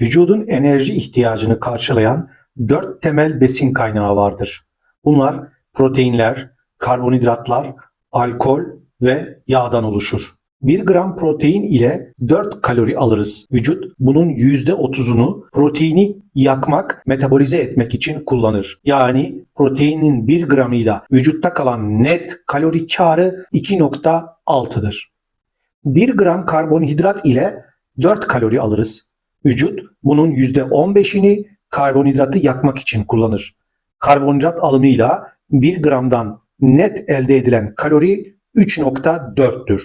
vücudun enerji ihtiyacını karşılayan dört temel besin kaynağı vardır. Bunlar proteinler, karbonhidratlar, alkol ve yağdan oluşur. 1 gram protein ile 4 kalori alırız. Vücut bunun %30'unu proteini yakmak, metabolize etmek için kullanır. Yani proteinin 1 gramıyla vücutta kalan net kalori karı 2.6'dır. 1 gram karbonhidrat ile 4 kalori alırız. Vücut bunun %15'ini karbonhidratı yakmak için kullanır. Karbonhidrat alımıyla 1 gramdan net elde edilen kalori 3.4'tür.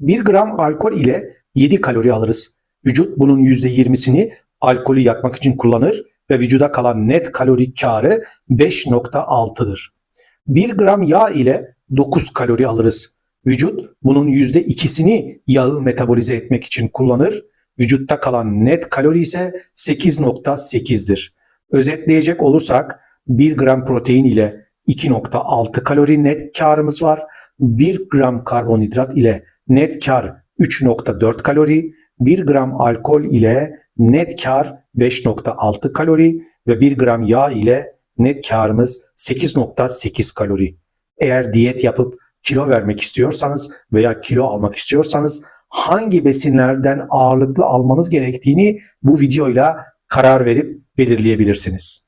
1 gram alkol ile 7 kalori alırız. Vücut bunun %20'sini alkolü yakmak için kullanır ve vücuda kalan net kalori karı 5.6'dır. 1 gram yağ ile 9 kalori alırız. Vücut bunun %2'sini yağı metabolize etmek için kullanır. Vücutta kalan net kalori ise 8.8'dir. Özetleyecek olursak 1 gram protein ile 2.6 kalori net karımız var. 1 gram karbonhidrat ile net kar 3.4 kalori, 1 gram alkol ile net kar 5.6 kalori ve 1 gram yağ ile net karımız 8.8 kalori. Eğer diyet yapıp kilo vermek istiyorsanız veya kilo almak istiyorsanız hangi besinlerden ağırlıklı almanız gerektiğini bu videoyla karar verip belirleyebilirsiniz.